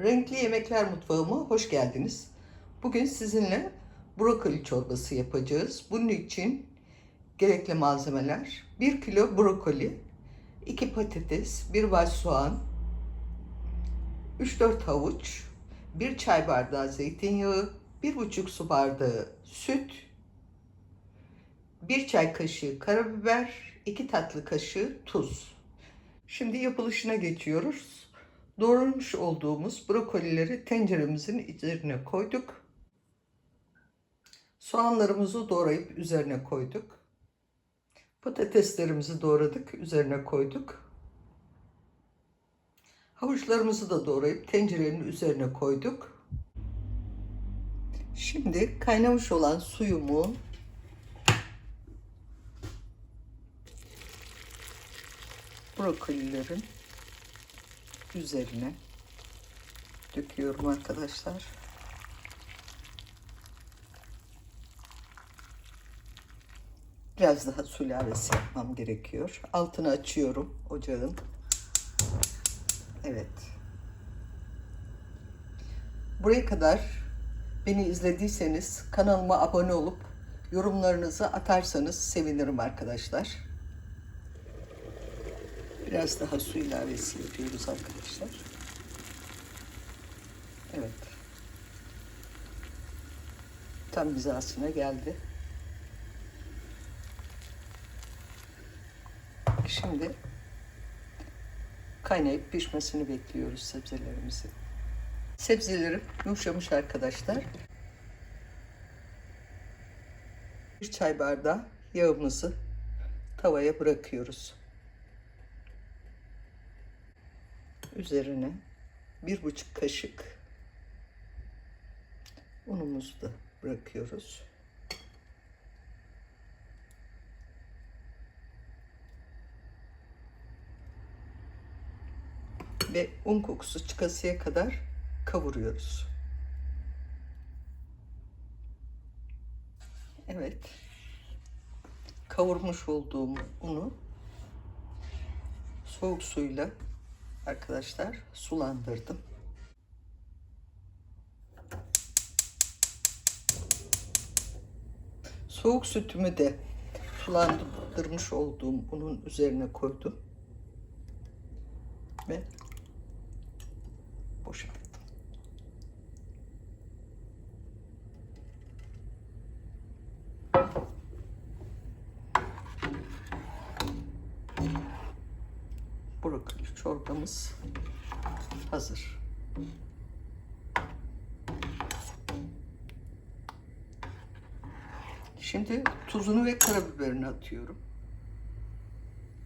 Renkli Yemekler Mutfağıma hoş geldiniz. Bugün sizinle brokoli çorbası yapacağız. Bunun için gerekli malzemeler 1 kilo brokoli, 2 patates, 1 baş soğan, 3-4 havuç, 1 çay bardağı zeytinyağı, 1,5 su bardağı süt, 1 çay kaşığı karabiber, 2 tatlı kaşığı tuz. Şimdi yapılışına geçiyoruz. Doğramış olduğumuz brokolileri tenceremizin üzerine koyduk. Soğanlarımızı doğrayıp üzerine koyduk. Patateslerimizi doğradık, üzerine koyduk. Havuçlarımızı da doğrayıp tencerenin üzerine koyduk. Şimdi kaynamış olan suyumu brokolilerin üzerine döküyorum arkadaşlar. Biraz daha su ilavesi yapmam gerekiyor. Altını açıyorum ocağın. Evet. Buraya kadar beni izlediyseniz kanalıma abone olup yorumlarınızı atarsanız sevinirim arkadaşlar. Biraz daha su ilavesi yapıyoruz arkadaşlar. Evet. Tam hizasına geldi. Şimdi kaynayıp pişmesini bekliyoruz sebzelerimizi. Sebzelerim yumuşamış arkadaşlar. Bir çay bardağı yağımızı tavaya bırakıyoruz. Üzerine bir buçuk kaşık unumuzu da bırakıyoruz. Ve un kokusu çıkasıya kadar kavuruyoruz. Evet. Kavurmuş olduğum unu soğuk suyla arkadaşlar sulandırdım. Soğuk sütümü de sulandırmış olduğum unun üzerine koydum. Ve boşalttım. brokoli çorbamız hazır. Şimdi tuzunu ve karabiberini atıyorum.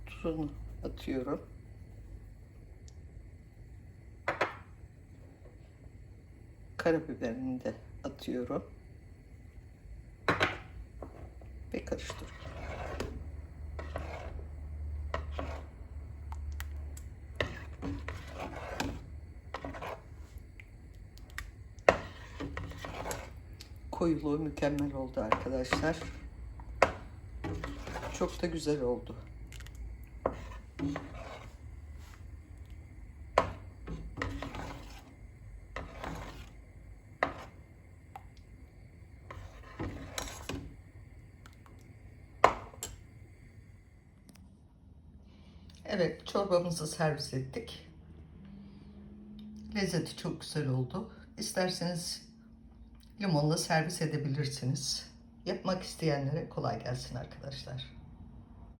Tuzunu atıyorum. Karabiberini de atıyorum. Ve karıştırıyorum. Koyuluğu mükemmel oldu arkadaşlar. Çok da güzel oldu. Evet, çorbamızı servis ettik. Lezzeti çok güzel oldu. İsterseniz limonla servis edebilirsiniz. Yapmak isteyenlere kolay gelsin arkadaşlar.